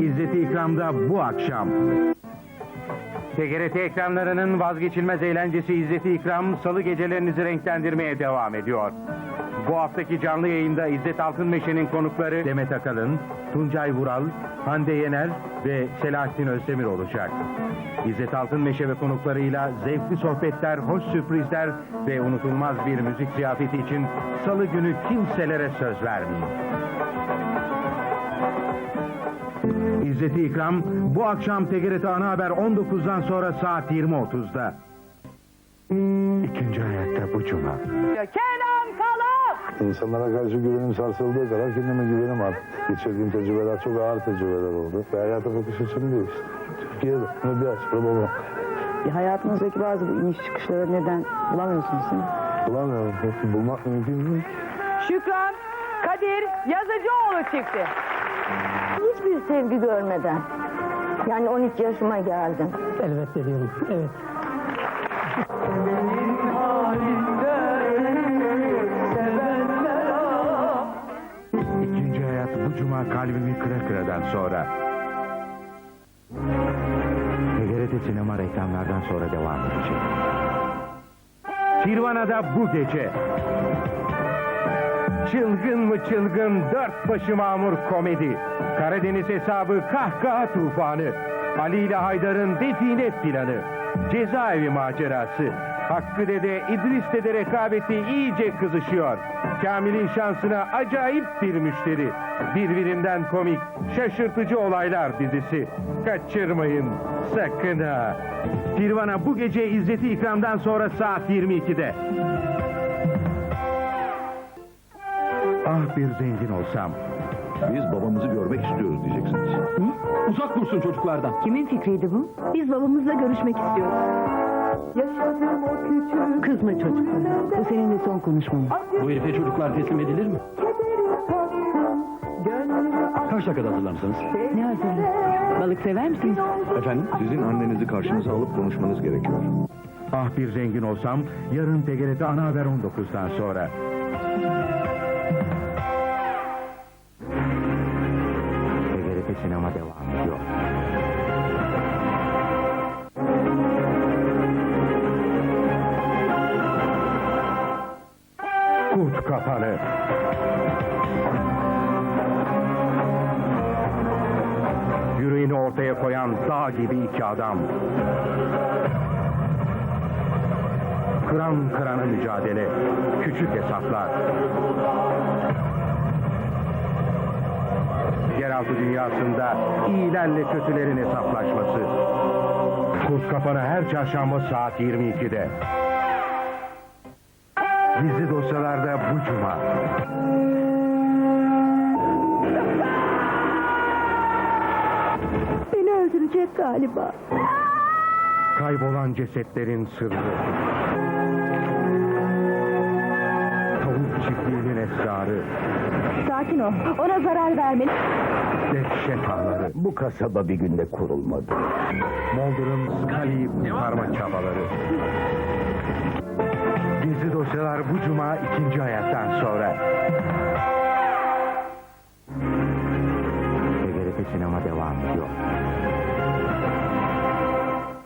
İzzeti İkram'da bu akşam. TGRT ekranlarının vazgeçilmez eğlencesi İzzeti İkram salı gecelerinizi renklendirmeye devam ediyor. Bu haftaki canlı yayında İzzet Altınmeşe'nin konukları Demet Akalın, Tuncay Vural, Hande Yener ve Selahattin Özdemir olacak. İzzet Altınmeşe ve konuklarıyla zevkli sohbetler, hoş sürprizler ve unutulmaz bir müzik ziyafeti için salı günü kimselere söz vermeyin. İzzeti İkram bu akşam TGRT Ana Haber 19'dan sonra saat 20.30'da. İkinci hayatta bu cuma. Kenan Kalaf! İnsanlara karşı güvenim sarsıldığı kadar kendime güvenim arttı. Geçirdiğim tecrübeler çok ağır tecrübeler oldu. Ve hayata bakış açım değişti. Türkiye'de ne bir açıkla babam. Hayatınızdaki bazı bu iniş çıkışları neden bulamıyorsunuz değil mi? Bulamıyorum. Bulmak mümkün değil. Şükran Kadir Yazıcıoğlu çıktı. Hiçbir sevgi görmeden. Yani 12 yaşıma geldim. Elbette diyorum. Evet. İkinci hayat bu cuma kalbimi kıra kıradan sonra. TGRT sinema reklamlardan sonra devam edecek. Tirvana'da bu gece. Çılgın mı çılgın dört başı mamur komedi. Karadeniz hesabı kahkaha tufanı. Ali ile Haydar'ın define planı. Cezaevi macerası. Hakkı Dede, İdris Dede rekabeti iyice kızışıyor. Kamil'in şansına acayip bir müşteri. Birbirinden komik, şaşırtıcı olaylar dizisi. Kaçırmayın, sakın ha. Tirvana bu gece İzzeti İkram'dan sonra saat 22'de. Ah bir zengin olsam. Biz babamızı görmek istiyoruz diyeceksiniz. Uzak dursun çocuklardan. Kimin fikriydi bu? Biz babamızla görüşmek istiyoruz. Kızma çocuklara. Bu seninle son konuşmamız. Bu herife çocuklar teslim edilir mi? Kaç dakikada hazırlanırsınız? Ne hazırlık? Balık sever misiniz? Efendim? Sizin annenizi karşınıza alıp konuşmanız gerekiyor. Ah bir zengin olsam yarın TGRT Ana Haber 19'dan sonra. Sinema devam ediyor. Kurt kafanı. Yüreğini ortaya koyan dağ gibi iki adam. Kıran kırana mücadele, küçük hesaplar. Yeraltı dünyasında iyilerle kötülerin hesaplaşması. Kurt Kafanı her çarşamba saat 22'de. Gizli dosyalarda bu cuma. Beni öldürecek galiba. Kaybolan cesetlerin sırrı. Tavuk çiftliğinin esrarı. Sakin ol. Ona zarar vermeli. Dehşet anları. Bu kasaba bir günde kurulmadı. Mulder'ın Scully'yi kurtarma çabaları. Gizli dosyalar bu cuma ikinci hayattan sonra. TGRT sinema devam ediyor.